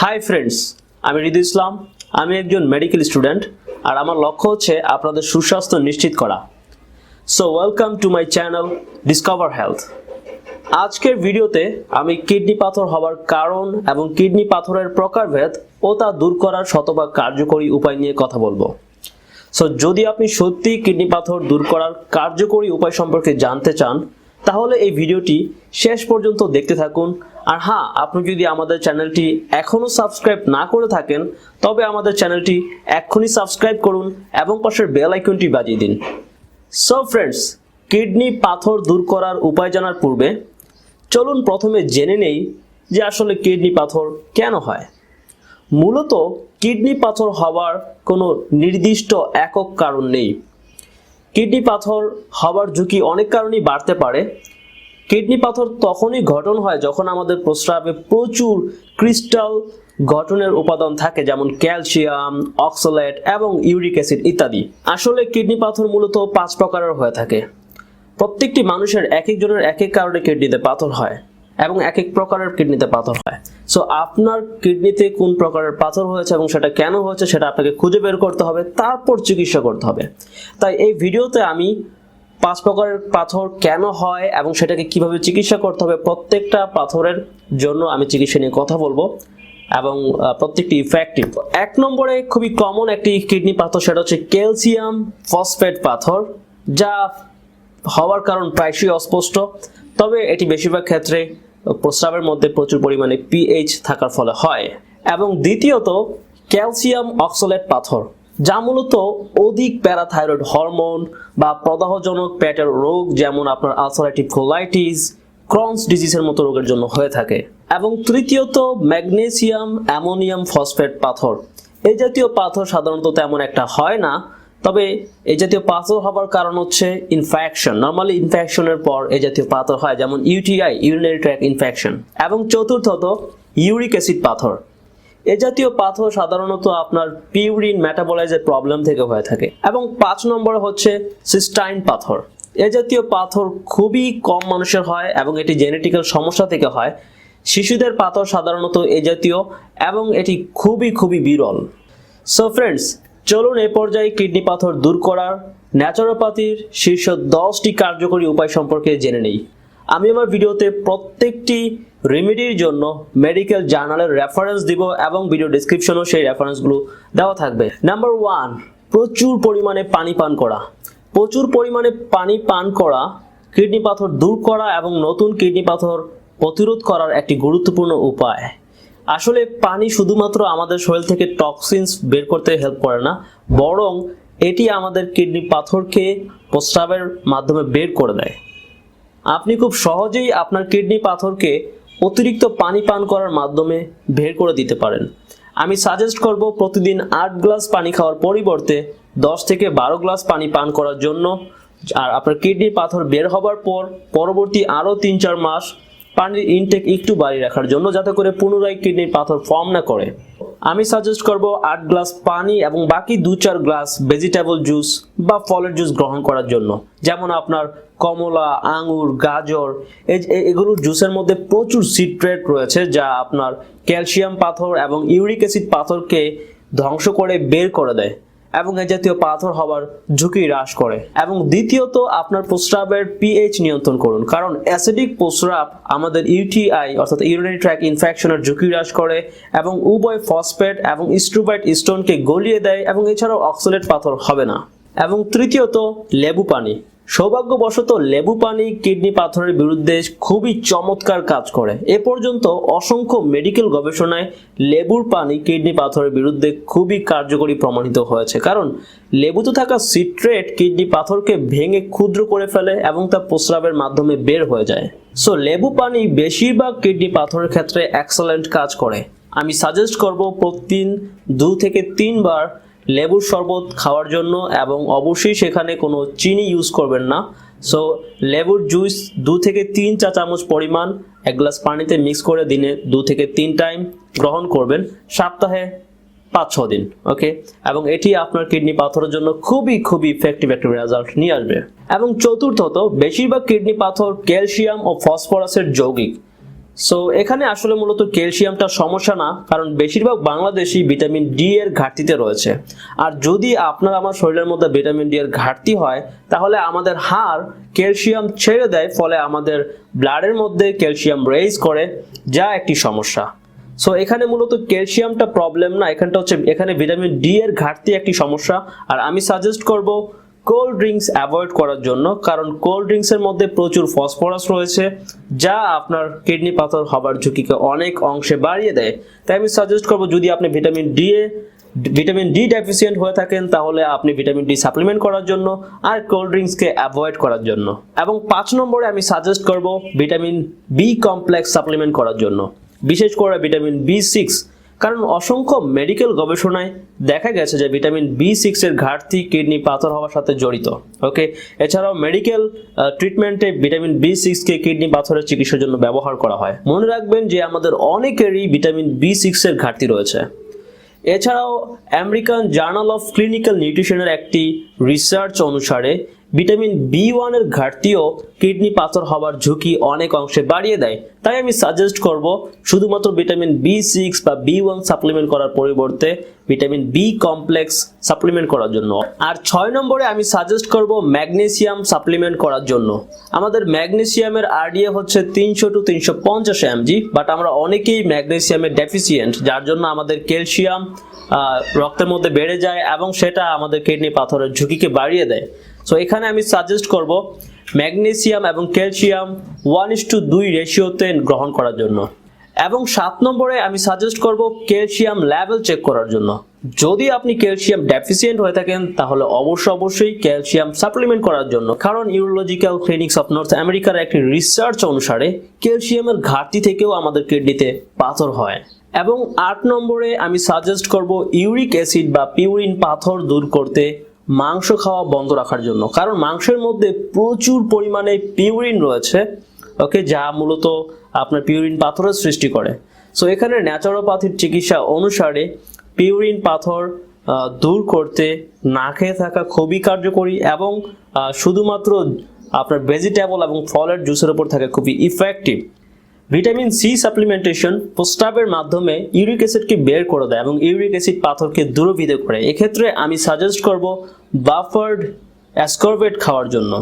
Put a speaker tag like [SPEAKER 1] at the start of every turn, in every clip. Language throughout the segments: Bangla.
[SPEAKER 1] হাই ফ্রেন্ডস আমি হৃদয় ইসলাম। আমি একজন মেডিকেল স্টুডেন্ট আর আমার লক্ষ্য হচ্ছে আপনাদের সুস্বাস্থ্য নিশ্চিত করা। So welcome to my channel discover health আজকের ভিডিওতে আমি কিডনি পাথর হওয়ার কারণ এবং কিডনি পাথরের প্রকারভেদ ও তা দূর করার শতভাগ কার্যকরী উপায় নিয়ে কথা বলব। সো যদি আপনি সত্যি কিডনি পাথর দূর করার কার্যকরী উপায় সম্পর্কে জানতে চান, তাহলে এই ভিডিওটি শেষ পর্যন্ত দেখতে থাকুন আর হ্যাঁ আপনি যদি আমাদের চ্যানেলটি এখনও সাবস্ক্রাইব না করে থাকেন, তবে আমাদের চ্যানেলটি এক্ষুনি সাবস্ক্রাইব করুন এবং পাশের বেল আইকনটি বাজিয়ে দিন। সো ফ্রেন্ডস কিডনি পাথর দূর করার উপায় জানার পূর্বে চলুন প্রথমে জেনে নেই যে আসলে কিডনি পাথর কেন হয়। মূলত কিডনি পাথর হওয়ার কোনো নির্দিষ্ট একক কারণ নেই। কিডনি পাথর হওয়ার ঝুঁকি অনেক কারণেই বাড়তে পারে কিডনি পাথর তখনই গঠন হয় যখন আমাদের প্রস্রাবে প্রচুর ক্রিস্টাল গঠনের উপাদান থাকে, যেমন ক্যালসিয়াম, অক্সোলেট এবং ইউরিক অ্যাসিড ইত্যাদি। আসলে কিডনি পাথর মূলত পাঁচ প্রকারের হয়ে থাকে। প্রত্যেকটি মানুষের এক একজনের এক এক কারণে কিডনিতে পাথর হয় এবং এক এক প্রকারের কিডনিতে পাথর হয়। সো আপনার কিডনিতে কোন প্রকারের পাথর হয়েছে এবং সেটা কেন হয়েছে সেটা আপনাকে খুঁজে বের করতে হবে, তারপর চিকিৎসা করতে হবে। তাই এই ভিডিওতে আমি পাঁচ প্রকারের পাথর কেন হয় এবং সেটাকে কীভাবে চিকিৎসা করতে হবে প্রত্যেকটা পাথরের জন্য আমি চিকিৎসা নিয়ে কথা বলব। এবং প্রত্যেকটি ইফেক্টিভ এক নম্বরে খুবই কমন একটি কিডনি পাথর, সেটা হচ্ছে ক্যালসিয়াম ফসফেট পাথর, যা হওয়ার কারণ প্রায়শই অস্পষ্ট। তবে এটি বেশিরভাগ ক্ষেত্রে প্রস্রাবের মধ্যে প্রচুর পরিমাণে পিএইচ থাকার ফলে হয়। এবং দ্বিতীয়ত ক্যালসিয়াম অক্সলেট পাথর। যা মূলত অধিক প্যারাথাইরয়েড হরমোন বা প্রদাহজনক পেটের রোগ, যেমন আপনার আলসারেটিভ কোলাইটিস, ক্রনস ডিজিজের মতো রোগের জন্য হয়ে থাকে। এবং তৃতীয়ত, ম্যাগনেসিয়াম, অ্যামোনিয়াম ফসফেট পাথর। এই জাতীয় পাথর সাধারণত তেমন একটা হয় না, তবে এই জাতীয় পাথর হবার কারণ হচ্ছে ইনফেকশন নর্মালি ইনফেকশনের পর এই জাতীয় পাথর হয়, যেমন ইউটিআই ইউরিনারি ট্র্যাক ইনফেকশন এবং চতুর্থত ইউরিক অ্যাসিড পাথর। এ জাতীয় পাথর সাধারণত আপনার পিউরিন মেটাবলাইজের প্রবলেম থেকে হয়ে থাকে। এবং পাঁচ নম্বরে হচ্ছে সিস্টাইন পাথর। এ জাতীয় পাথর খুবই কম মানুষের হয় এবং এটি জেনেটিক্যাল সমস্যা থেকে হয়। শিশুদের পাথর সাধারণত এ জাতীয় এবং এটি খুবই খুবই বিরল। সো ফ্রেন্ডস চলুন এ পর্যায়ে কিডনি পাথর দূর করার ন্যাচারোপ্যাথির শীর্ষ দশটি কার্যকরী উপায় সম্পর্কে জেনে নেই। আমি আমার ভিডিওতে প্রত্যেকটি রেমেডির জন্য মেডিকেল জার্নালের রেফারেন্স দিব এবং ভিডিও ডিসক্রিপশনেও সেই রেফারেন্সগুলো দেওয়া থাকবে। নাম্বার ওয়ান প্রচুর পরিমাণে পানি পান করা। প্রচুর পরিমাণে পানি পান করা কিডনি পাথর দূর করা এবং নতুন কিডনি পাথর প্রতিরোধ করার একটি গুরুত্বপূর্ণ উপায়। আসলে পানি শুধুমাত্র আমাদের শরীর থেকে টক্সিনস বের করতে হেল্প করে না, বরং এটি আমাদের কিডনি পাথরকে প্রস্রাবের মাধ্যমে বের করে দেয়। আপনি খুব সহজেই আপনার কিডনি পাথরকে অতিরিক্ত পানি পান করার মাধ্যমে বের করে দিতে পারেন। আমি সাজেস্ট করব প্রতিদিন আট গ্লাস পানি খাওয়ার পরিবর্তে দশ থেকে বারো গ্লাস পানি পান করার জন্য। আর আপনার কিডনি পাথর বের হবার পর পরবর্তী আরও তিন চার মাস পানির ইনটেক একটু বাড়িয়ে রাখার জন্য যাতে করে পুনরায় কিডনির পাথর ফর্ম না করে। আমি সাজেস্ট করব আট গ্লাস পানি এবং বাকি দু চার গ্লাস ভেজিটেবল জুস বা ফলের জুস গ্রহণ করার জন্য। যেমন আপনার কমলা আঙুর গাজর, এই- এ- এগুলোর জুসের মধ্যে প্রচুর সিট্রেট রয়েছে যা আপনার ক্যালসিয়াম পাথর এবং ইউরিক অ্যাসিড পাথরকে ধ্বংস করে বের করে দেয় এবং এ জাতীয় পাথর হওয়ার ঝুঁকি হ্রাস করে। এবং দ্বিতীয়ত, আপনার প্রস্রাবের পিএইচ নিয়ন্ত্রণ করুন, কারণ অ্যাসিডিক প্রস্রাব আমাদের ইউটিআই, অর্থাৎ ইউরিনারি ট্র্যাক ইনফেকশনের ঝুঁকি হ্রাস করে এবং উভয় ফসফেট এবং স্ট্রুবাইট স্টোনকে গলিয়ে দেয় এবং এছাড়াও অক্সলেট পাথর হবে না। এবং তৃতীয়ত, লেবু পানি। সৌভাগ্যবশত লেবু পানি, কিডনি পাথরের বিরুদ্ধে খুবই চমৎকার কাজ করে। এ পর্যন্ত অসংখ্য মেডিকেল গবেষণায় লেবুর পানি, কিডনি পাথরের বিরুদ্ধে খুবই কার্যকরী প্রমাণিত হয়েছে। কারণ, লেবুতে থাকা সিট্রেট কিডনি পাথরকে ভেঙে ক্ষুদ্র করে ফেলে এবং তা প্রস্রাবের মাধ্যমে বের হয়ে যায়। সো, লেবু পানি বেশিরভাগ কিডনি পাথরের ক্ষেত্রে এক্সেলেন্ট কাজ করে। আমি সাজেস্ট করব প্রতিদিন দু থেকে তিনবার লেবুর শরবত খাওয়ার জন্য এবং অবশ্যই সেখানে কোনো চিনি ইউজ করবেন না। সো লেবুর জুস দু থেকে তিন চা চামচ পরিমাণ, এক গ্লাস পানিতে মিক্স করে দিনে দু থেকে তিন টাইম গ্রহণ করবেন, সপ্তাহে পাঁচ ছ দিন ওকে এবং এটি আপনার কিডনি পাথরের জন্য খুবই খুবই ইফেক্টিভ একটা রেজাল্ট নিয়ে আসবে। এবং চতুর্থত, বেশিরভাগ কিডনি পাথর ক্যালসিয়াম ও ফসফরাসের যৌগিক। সো এখানে আসলে মূলত ক্যালসিয়ামটা সমস্যা না, কারণ বেশিরভাগ বাংলাদেশি ভিটামিন ডি এর ঘাটতিতে রয়েছে। আর যদি আপনার আমার শরীরের মধ্যে ভিটামিন ডি এর ঘাটতি হয়, তাহলে আমাদের হাড় ক্যালসিয়াম ছেড়ে দেয়, ফলে আমাদের ব্লাডের মধ্যে ক্যালসিয়াম রেইজ করে, যা একটি সমস্যা। সো এখানে মূলত ক্যালসিয়ামটা প্রবলেম না, এখানটা হচ্ছে, এখানে ভিটামিন ডি এর ঘাটতি একটি সমস্যা। আর আমি সাজেস্ট করব কোল্ড ড্রিঙ্কস অ্যাভয়েড করার জন্য, কারণ কোল্ড ড্রিঙ্কসের মধ্যে প্রচুর ফসফরাস রয়েছে, যা আপনার কিডনি পাথর হবার ঝুঁকিকে অনেক অংশে বাড়িয়ে দেয়। তাই আমি সাজেস্ট করব, যদি আপনি ভিটামিন ডি এ ভিটামিন ডি ডেফিসিয়েন্ট হয়ে থাকেন, তাহলে আপনি ভিটামিন ডি সাপ্লিমেন্ট করার জন্য আর কোল্ড ড্রিঙ্কসকে অ্যাভয়েড করার জন্য। এবং পাঁচ নম্বরে আমি সাজেস্ট করব ভিটামিন বি কমপ্লেক্স সাপ্লিমেন্ট করার জন্য। বিশেষ করে ভিটামিন বি সিক্স কারণ অসংখ্য মেডিকেল গবেষণায় দেখা গেছে যে ভিটামিন বি সিক্স এর ঘাটতি কিডনি পাথর হওয়ার সাথে জড়িত ওকে এছাড়াও মেডিকেল ট্রিটমেন্টে ভিটামিন বি সিক্সকে কিডনি পাথরের চিকিৎসার জন্য ব্যবহার করা হয়। মনে রাখবেন যে আমাদের অনেকেরই ভিটামিন বি সিক্স এর ঘাটতি রয়েছে। এছাড়াও আমেরিকান জার্নাল অফ ক্লিনিক্যাল নিউট্রিশনের একটি রিসার্চ অনুসারে ভিটামিন বি ওয়ানের ঘাটতিও কিডনি পাথর হওয়ার ঝুঁকি অনেক অংশে বাড়িয়ে দেয়। তাই আমি সাজেস্ট করব শুধুমাত্র ভিটামিন বি সিক্স বা বি ওয়ান সাপ্লিমেন্ট করার পরিবর্তে ভিটামিন বি কমপ্লেক্স সাপ্লিমেন্ট করার জন্য। আর ছয় নম্বরে আমি সাজেস্ট করব ম্যাগনেসিয়াম সাপ্লিমেন্ট করার জন্য। আমাদের ম্যাগনেসিয়ামের আরডিএ হচ্ছে তিনশো টু তিনশো পঞ্চাশ এমজি বাট আমরা অনেকেই ম্যাগনেসিয়ামের ডেফিসিয়েন্ট যার জন্য আমাদের ক্যালসিয়াম রক্তের মধ্যে বেড়ে যায় এবং সেটা আমাদের কিডনি পাথরের ঝুঁকিকে বাড়িয়ে দেয়। সো এখানে আমি সাজেস্ট করব ম্যাগনেসিয়াম এবং ক্যালসিয়াম ওয়ান ইস টু দুই রেশিওতে গ্রহণ করার জন্য। এবং সাত নম্বরে আমি সাজেস্ট করব ক্যালসিয়াম লেভেল চেক করার জন্য। যদি আপনি ক্যালসিয়াম ডেফিসিয়েন্ট হয়ে থাকেন, তাহলে অবশ্যই অবশ্যই ক্যালসিয়াম সাপ্লিমেন্ট করার জন্য। কারণ ইউরোলজিক্যাল ক্লিনিক্স অফ নর্থ আমেরিকার একটি রিসার্চ অনুসারে ক্যালসিয়ামের ঘাটতি থেকেও আমাদের কিডনিতে পাথর হয়। এবং আট নম্বরে আমি সাজেস্ট করব ইউরিক অ্যাসিড বা পিউরিন পাথর দূর করতে মাংস খাওয়া বন্ধ রাখার জন্য। কারণ মাংসের মধ্যে প্রচুর পরিমাণে পিউরিন রয়েছে ওকে যা মূলত আপনার পিউরিন পাথরের সৃষ্টি করে। সো এখানে ন্যাচারোপ্যাথির চিকিৎসা অনুসারে পিউরিন পাথর দূর করতে, না খেয়ে থাকা খুবই কার্যকরী এবং শুধুমাত্র আপনার ভেজিটেবল এবং ফলের জুসের উপর থাকে, খুবই ইফেক্টিভ ভিটামিন সি সাপ্লিমেন্টেশন প্রস্তাবের মাধ্যমে ইউরিক অ্যাসিডকে বের করে দেয় এবং ইউরিক অ্যাসিড পাথরকে দূরবিদ করে। এক্ষেত্রে আমি সাজেস্ট করব বাফার্ড অ্যাসকর্বেট খাওয়ার জন্য।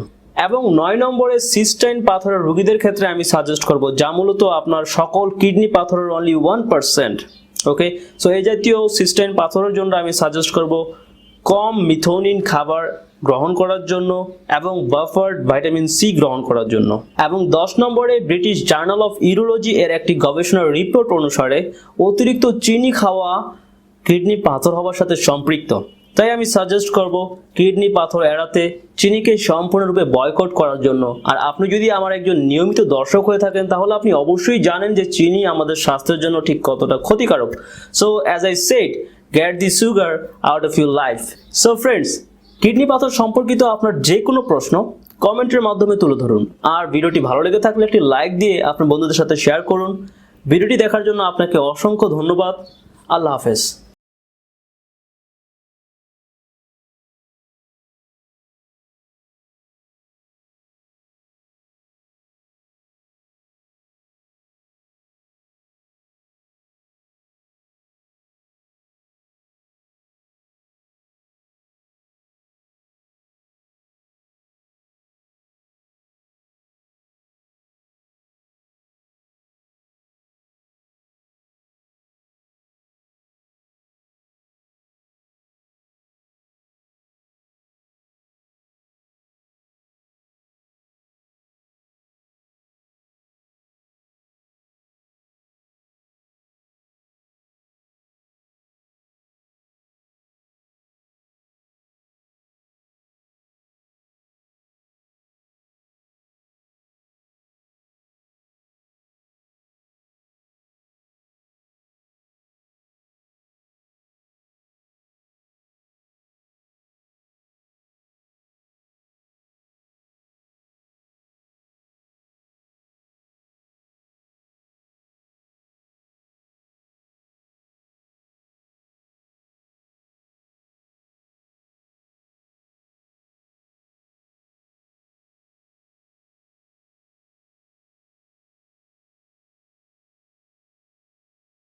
[SPEAKER 1] এবং নয় নম্বরে সিস্টাইন পাথরের রোগীদের ক্ষেত্রে আমি সাজেস্ট করব যা মূলত আপনার সকল কিডনি পাথরের only one percent okay so এই জাতীয় সিস্টাইন পাথরের জন্য আমি সাজেস্ট করব কম মিথোনিন খাবার গ্রহণ করার জন্য এবং বাফার্ড ভাইটামিন সি গ্রহণ করার জন্য। এবং দশ নম্বরে ব্রিটিশ জার্নাল অফ ইউরোলজি এর একটি গবেষণার রিপোর্ট অনুসারে অতিরিক্ত চিনি খাওয়া কিডনি পাথর হওয়ার সাথে সম্পৃক্ত। তাই আমি সাজেস্ট করব কিডনি পাথর এড়াতে চিনিকে সম্পূর্ণরূপে বয়কট করার জন্য। আর আপনি যদি আমার একজন নিয়মিত দর্শক হয়ে থাকেন, তাহলে আপনি অবশ্যই জানেন যে চিনি আমাদের স্বাস্থ্যের জন্য ঠিক কতটা ক্ষতিকারক। So as I set get the sugar out of your life so friends kidney পাথর সম্পর্কিত আপনার যে কোনো প্রশ্ন কমেন্টের মাধ্যমে তুলে ধরুন। আর ভিডিওটি ভালো লেগে থাকলে একটি লাইক দিয়ে আপনার বন্ধুদের সাথে শেয়ার করুন। ভিডিওটি দেখার জন্য আপনাকে অসংখ্য ধন্যবাদ। আল্লাহ হাফেজ।